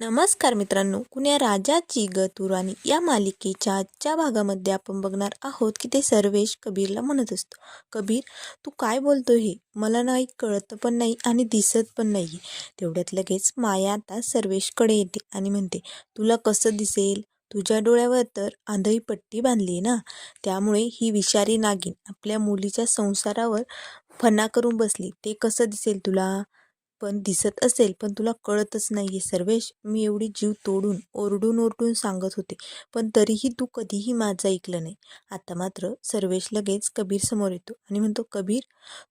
नमस्कार मित्रांनो कुण्या राजाची ग तुराणी या मालिकेच्या आजच्या भागामध्ये आपण बघणार आहोत की ते सर्वेश कबीरला म्हणत असतो. कबीर तू काय बोलतो हे? मला नाही कळत पण नाही आणि दिसत पण नाही तेवढ्यात लगेच माया आता सर्वेशकडे येते आणि म्हणते तुला कसं दिसेल? तुझ्या डोळ्यावर तर आंधळी पट्टी बांधली आहे ना? त्यामुळे ही विषारी नागिन आपल्या मुलीच्या संसारावर फना करून बसली. ते कसं दिसेल तुला? पण दिसत असेल पण तुला कळतच नाही आहे सर्वेश मी एवढी जीव तोडून ओरडून ओरडून सांगत होते पण तरीही तू कधीही माझं ऐकलं नाही. आता मात्र सर्वेश लगेच कबीर समोर येतो आणि म्हणतो कबीर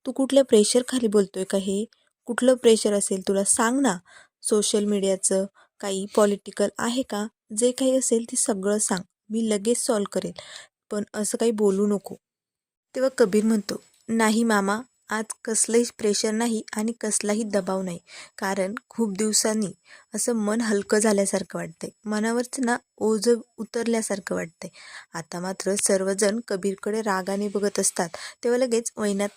तू कुठल्या प्रेशरखाली बोलतोय का हे? कुठलं प्रेशर असेल तुला? सांग ना. सोशल मीडियाचं काही पॉलिटिकल आहे का? जे काही असेल ते सगळं सांग. मी लगेच सॉल्व करेल. पण असं काही बोलू नको. तेव्हा कबीर म्हणतो नाही मामा आज कसलंही प्रेशर नाही आणि कसलाही दबाव नाही. कारण खूप दिवसांनी असं मन हलकं झाल्यासारखं वाटतंय. मनावरचं ना ओझं उतरल्यासारखं वाटतंय. आता मात्र सर्वजण कबीरकडे रागाने बघत असतात. तेव्हा लगेच वैनात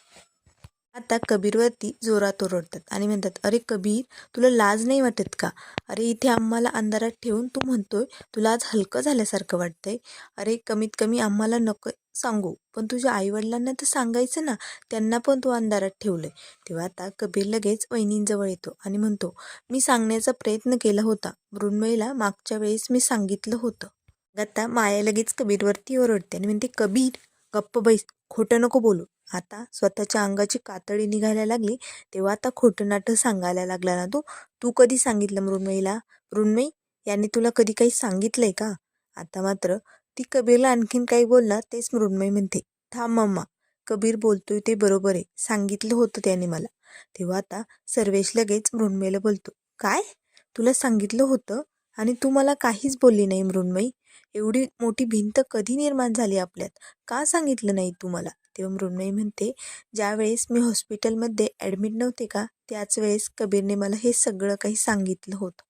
आता कबीरवरती जोरात ओरडतात आणि म्हणतात अरे कबीर तुला लाज नाही वाटत का? अरे इथे आम्हाला अंधारात ठेवून तू म्हणतोय तुला आज हलकं झाल्यासारखं वाटतंय. अरे कमीत कमी आम्हाला नको सांगू. पण तुझ्या आईवडिलांना तर सांगायचं ना त्यांना पण तू अंधारात ठेवलंय. तेव्हा आता कबीर लगेच वहिनींजवळ येतो आणि म्हणतो मी सांगण्याचा प्रयत्न केला होता. मृण्मयीला मागच्या वेळेस मी सांगितलं होतं. आता माया लगेच कबीरवरती ओरडते आणि म्हणते कबीर गप्प बैस. खोटं नको बोलू. आता स्वतःच्या अंगाची कातडी निघायला लागली तेव्हा आता खोटं नाटं सांगायला लागला ना तू. तू कधी सांगितलं मृण्मयीला? मृण्मयी याने तुला कधी काही सांगितलंय का? आता मात्र ती कबीरला आणखीन काही बोलणार तेच मृण्मयी म्हणते थांब मम्मा कबीर बोलतोय ते बरोबर आहे सांगितलं होतं त्याने मला. तेव्हा आता सर्वेश लगेच मृण्मयीला बोलतो काय? तुला सांगितलं होतं? आणि तू मला काहीच बोलली नाही मृण्मयी? एवढी मोठी भिंत कधी निर्माण झाली आपल्यात? का सांगितलं नाही तू मला? तेव्हा मृण्मयी म्हणते ज्यावेळेस मी हॉस्पिटलमध्ये ॲडमिट नव्हते का त्याच वेळेस कबीरने मला हे सगळं काही सांगितलं होतं.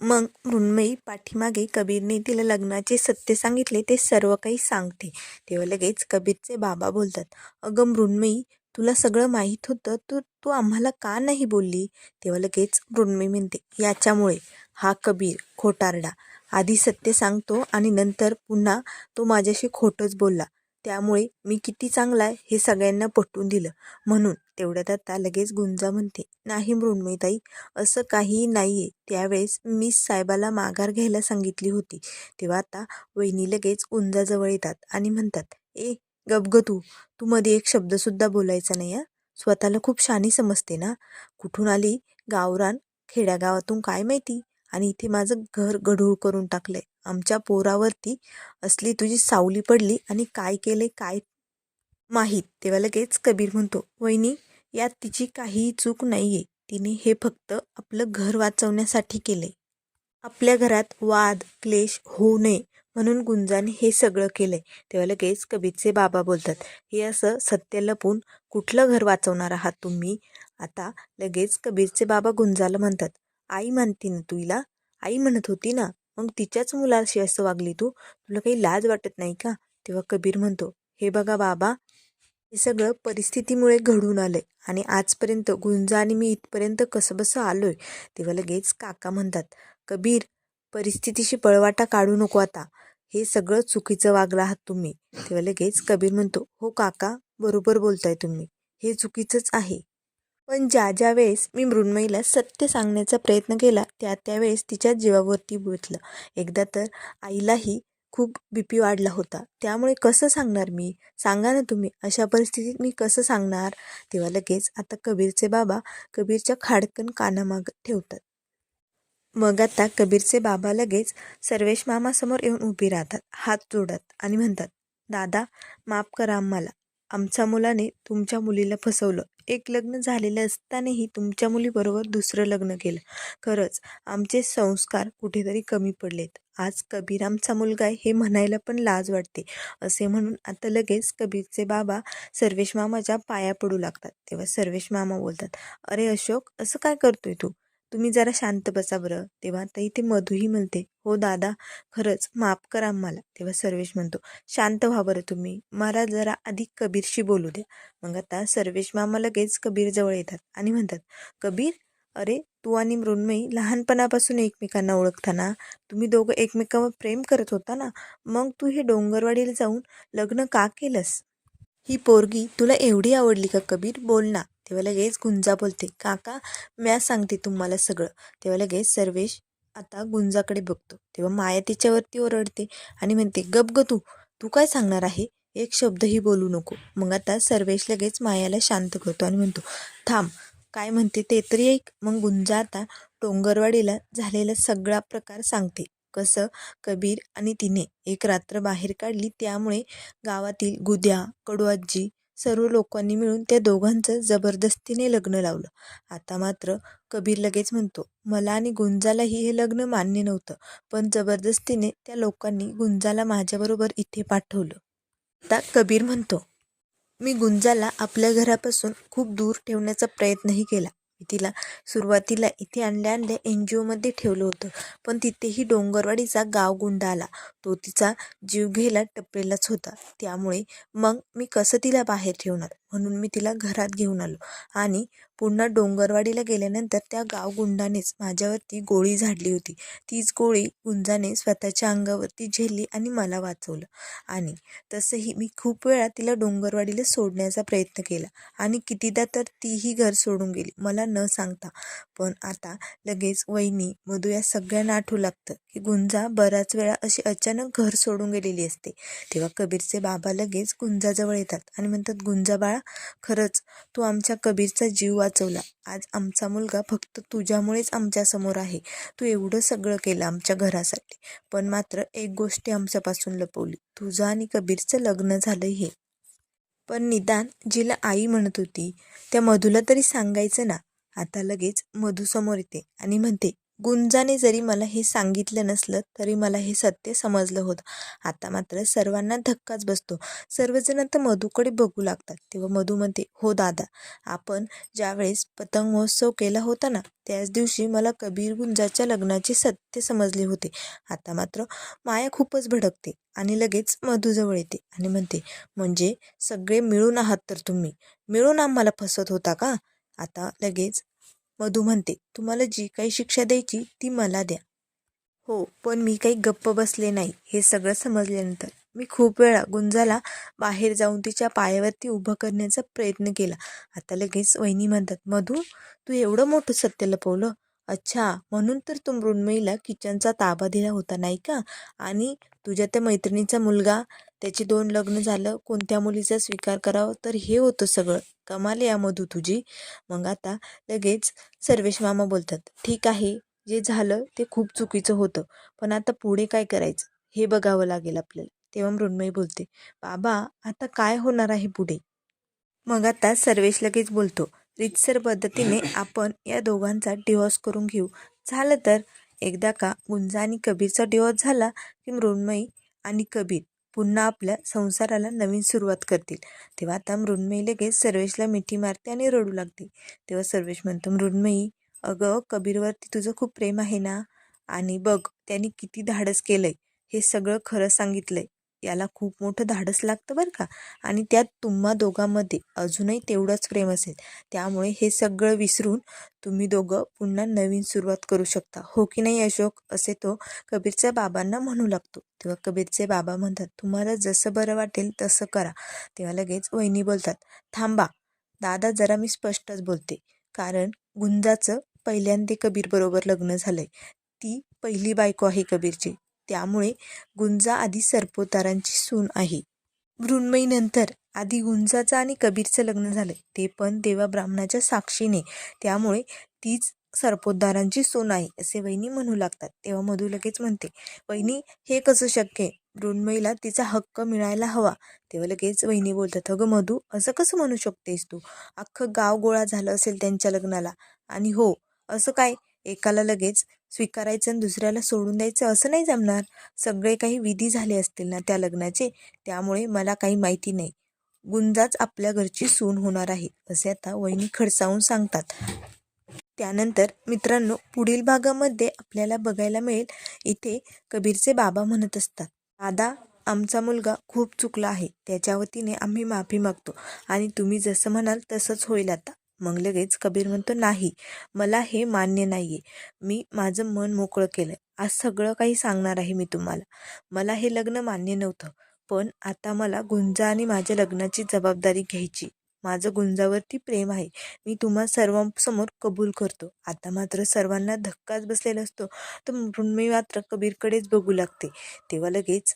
मग मृण्मयी पाठीमागे कबीरने तिला लग्नाचे सत्य सांगितले ते सर्व काही सांगते. तेव्हा लगेच कबीरचे बाबा बोलतात अगं मृण्मयी तुला सगळं माहीत होतं तू तू आम्हाला का नाही बोलली? तेव्हा लगेच मृण्मयी म्हणते याच्यामुळे हा कबीर खोटारडा. आधी सत्य सांगतो आणि नंतर पुन्हा तो माझ्याशी खोटंच बोलला. त्यामुळे मी किती चांगला आहे हे सगळ्यांना पटवून दिलं. म्हणून तेवढ्यात आता लगेच गुंजा म्हणते नाही मृण्मयताई असं काहीही नाही आहे त्यावेळेस मी साहेबाला माघार घ्यायला सांगितली होती. तेव्हा आता वहिनी लगेच गुंजाजवळ येतात आणि म्हणतात ए गबग तू. तू मध्ये एक शब्दसुद्धा बोलायचा नाही हा? स्वतःला खूप शानी समजते ना? कुठून आली? गावरान खेड्यागावातून काय माहिती? आणि इथे माझं घर गढूळ करून टाकलंय. आमच्या पोरावरती असली तुझी सावली पडली आणि काय केले काय माहीत तेव्हा लगेच कबीर म्हणतो वहिनी यात तिची काहीही चूक नाही आहे तिने हे फक्त आपलं घर वाचवण्यासाठी केले आपल्या घरात वाद क्लेश होऊ नये म्हणून गुंजाने हे सगळं केलंय. तेव्हा लगेच कबीरचे बाबा बोलतात हे असं सत्य लपून कुठलं घर वाचवणार आहात तुम्ही? आता लगेच कबीरचे बाबा गुंजाला म्हणतात आई म्हणती ना तुला? आई म्हणत होती ना मग तिच्याच मुलाशी असं वागली तू? तुला काही लाज वाटत नाही का? तेव्हा कबीर म्हणतो हे बघा बाबा हे सगळं परिस्थितीमुळे घडून आलंय आणि आजपर्यंत गुंजा आणि मी इथपर्यंत कसं बसं आलोय. तेव्हा लगेच काका म्हणतात कबीर परिस्थितीशी पळवाटा काढू नको आता. हे सगळं चुकीचं वागला आहात तुम्ही. तेव्हा लगेच कबीर म्हणतो हो काका बरोबर बोलताय तुम्ही. हे चुकीचंच आहे. पण ज्या ज्या वेळेस मी मृण्मयीला सत्य सांगण्याचा प्रयत्न केला त्या त्यावेळेस तिच्या जीवावरती बेतलं एकदा तर आईलाही खूप बी पी वाढला होता. त्यामुळे कसं सांगणार मी? सांगा ना तुम्ही अशा परिस्थितीत मी कसं सांगणार? तेव्हा लगेच आता कबीरचे बाबा कबीरच्या खाडकन कानामाग ठेवतात. मग आता कबीरचे बाबा लगेच सर्वेश मामासमोर येऊन उभी राहतात हात जोडत आणि म्हणतात दादा माफ करा आम्हाला. आमच्या मुलाने तुमच्या मुलीला फसवलं. एक लग्न झालेलं असतानाही तुमच्या मुलीबरोबर दुसरं लग्न केलं. खरंच आमचे संस्कार कुठेतरी कमी पडलेत. आज कबीरामचा मुलगा आहे हे म्हणायला पण लाज वाटते. असे म्हणून आता लगेच कबीरचे बाबा सर्वेश मामाच्या पाया पडू लागतात. तेव्हा सर्वेश मामा बोलतात अरे अशोक असं काय करतोय तू? तुम्ही जरा शांत बसा बरं. तेव्हा ताई इथे मधूही म्हणते हो दादा खरंच माफ करा आम्हाला. तेव्हा सर्वेश म्हणतो शांत व्हा बरं तुम्ही. मला जरा आधी कबीरशी बोलू द्या. मग आता सर्वेश मामा लगेच कबीरजवळ येतात आणि म्हणतात कबीर अरे तू आणि मृण्मयी लहानपणापासून एकमेकांना ओळखताना तुम्ही दोघं एकमेकांवर प्रेम करत होता ना? मग तू हे डोंगरवाडीला जाऊन लग्न का केलंस? ही पोरगी तुला एवढी आवडली का कबीर? बोल ना. तेव्हा लगेच गुंजा बोलते काका म्या सांगते तुम्हाला सगळं. तेव्हा लगेच सर्वेश आता गुंजाकडे बघतो. तेव्हा माया तिच्यावरती ओरडते आणि म्हणते गप ग तू तू काय सांगणार आहे? एक शब्दही बोलू नको. मग आता सर्वेश लगेच मायाला शांत करतो आणि म्हणतो थांब काय म्हणते ते तरी ऐक. मग गुंजा आता डोंगरवाडीला झालेला सगळा प्रकार सांगते. कसं? कबीर आणि तिने एक रात्र बाहेर काढली त्यामुळे गावातील गुद्या कडूआजी सर्व लोकांनी मिळून त्या दोघांचं जबरदस्तीने लग्न लावलं. आता मात्र कबीर लगेच म्हणतो मला आणि गुंजालाही हे लग्न मान्य नव्हतं पण जबरदस्तीने त्या लोकांनी गुंजाला माझ्याबरोबर इथे पाठवलं. आता कबीर म्हणतो मी गुंजाला आपल्या घरापासून खूप दूर ठेवण्याचा प्रयत्नही केला. तिला सुरुवातीला इथे आणल्या आणल्या एन जी ओमध्ये ठेवलं होतं. पण तिथेही डोंगरवाडीचा गावगुंडा आला. तो तिचा जीव घ्यायला टपलेलाच होता. त्यामुळे मग मी कसं तिला बाहेर ठेवणार? म्हणून मी तिला घरात घेऊन आलो. आणि पुन्हा डोंगरवाडीला गेल्यानंतर त्या गावगुंडानेच माझ्यावरती गोळी झाडली होती. तीच गोळी गुंजाने स्वतःच्या अंगावरती झेलली आणि मला वाचवलं. आणि तसंही मी खूप वेळा तिला डोंगरवाडीला सोडण्याचा प्रयत्न केला. आणि कितीदा तर तीही घर सोडून गेली मला न सांगता. पण आता लगेच वहिनी मधू या सगळ्यांना आठवू लागतं की गुंजा बराच वेळा अशी अचानक घर सोडून गेलेली असते. तेव्हा कबीरचे बाबा लगेच गुंजाजवळ येतात आणि म्हणतात गुंजा बाळा खरंच तू आमच्या कबीरचा जीव वाचवला. आज आमचा मुलगा फक्त तुझ्यामुळेच आमच्यासमोर आहे. तू एवढं सगळं केलं आमच्या घरासाठी. पण मात्र एक गोष्टी आमच्यापासून लपवली. तुझं आणि कबीरचं लग्न झालं हे. पण निदान जिला आई म्हणत होती त्या मधूला तरी सांगायचं ना. आता लगेच मधू समोर येते आणि म्हणते गुंजाने जरी मला हे सांगितलं नसलं तरी मला हे सत्य समजलं होतं. आता मात्र सर्वांना धक्काच बसतो. सर्वजण आता मधूकडे बघू लागतात. तेव्हा मधू म्हणते हो दादा आपण ज्यावेळेस पतंग महोत्सव केला होता ना त्याच दिवशी मला कबीर गुंजाच्या लग्नाचे सत्य समजले होते. आता मात्र माया खूपच भडकते आणि लगेच मधूजवळ येते आणि म्हणते म्हणजे सगळे मिळून आहात तर तुम्ही. मिळून आम्हाला फसवत होता का? आता लगेच मधू म्हणते तुम्हाला जी काही शिक्षा द्यायची ती मला द्या. हो पण मी काही गप्प बसले नाही. हे सगळं समजल्यानंतर मी खूप वेळा गुंजाला बाहेर जाऊन तिच्या पायावरती उभं करण्याचा प्रयत्न केला. आता लगेच वहिनी म्हणतात मधू तू एवढं मोठं सत्य लपवलं? अच्छा म्हणून तर तू मृण्मयीला किचनचा ताबा दिला होता नाही का? आणि तुझ्या त्या मैत्रिणीचा मुलगा त्याची दोन लग्न झालं कोणत्या मुलीचा स्वीकार करावा? तर हे होतं सगळं. कमाल या मधू तुझी. मग आता लगेच सर्वेश मामा बोलतात ठीक आहे जे झालं ते खूप चुकीचं होतं पण आता पुढे काय करायचं? हे बघावं लागेल आपल्याला. तेव्हा मृण्मयी बोलते बाबा आता काय होणार आहे पुढे? मग आता सर्वेश लगेच बोलतो रितसर पद्धतीने आपण या दोघांचा डिवॉर्स करून घेऊ. झालं तर? एकदा का गुंजा आणि कबीरचा डिवॉर्स झाला की मृण्मयी आणि कबीर? पुन्हा आपल्या संसाराला नवीन सुरुवात करतील. तेव्हा आता मृण्मयी लगेच सर्वेशला मिठी मारते आणि रडू लागते. तेव्हा सर्वेश म्हणतो मृण्मयी अगं कबीरवरती तुझं खूप प्रेम आहे ना? आणि बघ त्यांनी किती धाडस केलंय. हे सगळं खरं सांगितलंय. याला खूप मोठं धाडस लागतं बरं का. आणि त्यात तुम्हा दोघांमध्ये अजूनही तेवढंच प्रेम असेल. त्यामुळे हे सगळं विसरून तुम्ही दोघं पुन्हा नवीन सुरुवात करू शकता. हो की नाही अशोक? असे तो कबीरच्या बाबांना म्हणू लागतो. तेव्हा कबीरचे बाबा म्हणतात तुम्हाला जसं बरं वाटेल तसं करा. तेव्हा लगेच वहिनी बोलतात थांबा दादा जरा मी स्पष्टच बोलते. कारण गुंजाचं पहिल्यांदा कबीरबरोबर लग्न झालंय. ती पहिली बायको आहे कबीरची. त्यामुळे गुंजा आधी सरपोतदारांची सून आहे. मृण्मयीनंतर आधी गुंजाचं आणि कबीरचं लग्न झालं. ते पण देवा ब्राह्मणाच्या साक्षीने. त्यामुळे तीच सरपोतदारांची सून आहे असे वहिनी म्हणू लागतात. तेव्हा मधू लगेच म्हणते वहिनी हे कसं शक्य आहे? मृण्मयीला तिचा हक्क मिळायला हवा. तेव्हा लगेच वहिनी बोलतात अगं मधू असं कसं म्हणू शकतेस तू? अख्खं गाव गोळा झालं असेल त्यांच्या लग्नाला. आणि हो असं काय? एकाला लगेच स्वीकारायचं आणि दुसऱ्याला सोडून द्यायचं असं नाही जमणार. सगळे काही विधी झाले असतील ना त्या लग्नाचे त्यामुळे मला काही माहिती नाही. गुंजाच आपल्या घरची सून होणार आहे असे आता वहिनी खडसावून सांगतात. त्यानंतर मित्रांनो पुढील भागामध्ये आपल्याला बघायला मिळेल इथे कबीरचे बाबा म्हणत असतात. दादा आमचा मुलगा खूप चुकला आहे त्याच्या वतीने आम्ही माफी मागतो आणि तुम्ही जसं म्हणाल तसंच होईल आता. मग लगेच कबीर म्हणतो नाही मला हे मान्य नाही आहे मी माझं मन मोकळं केलं आज सगळं काही सांगणार आहे मी तुम्हाला. मला हे लग्न मान्य नव्हतं पण आता मला गुंजा आणि माझ्या लग्नाची जबाबदारी घ्यायची. माझं गुंजावरती प्रेम आहे. मी तुम्हा सर्वांसमोर कबूल करतो. आता मात्र सर्वांना धक्काच बसलेला असतो. तर मी मात्र कबीरकडेच बघू लागते. तेव्हा लगेच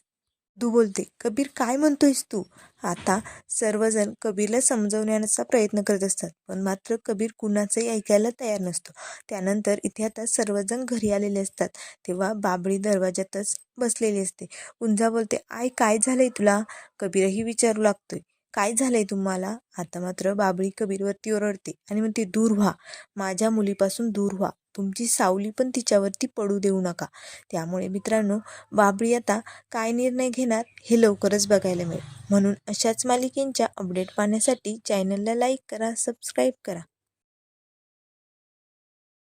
तू बोलते कबीर काय म्हणतोयस तू? आता सर्वजण कबीरला समजवण्याचा प्रयत्न करत असतात पण मात्र कबीर कुणाचंही ऐकायला तयार नसतो. त्यानंतर इथे आता सर्वजण घरी आलेले असतात तेव्हा बाबळी दरवाज्यातच बसलेली असते. उंजा बोलते आय काय झालंय तुला? कबीरही विचारू लागतोय काय झालंय तुम्हाला? आता मात्र बाबळी कबीरवरती ओरडते आणि म्हणते दूर व्हा माझ्या मुलीपासून दूर व्हा. तुमची सावली पण तिच्यावरती पडू देऊ नका. त्यामुळे मित्रांनो बाबळी आता काय निर्णय घेणार हे लवकरच बघायला मिळेल. म्हणून अशाच मालिकेंच्या अपडेट पाहण्यासाठी चॅनलला लाईक करा सबस्क्राईब करा.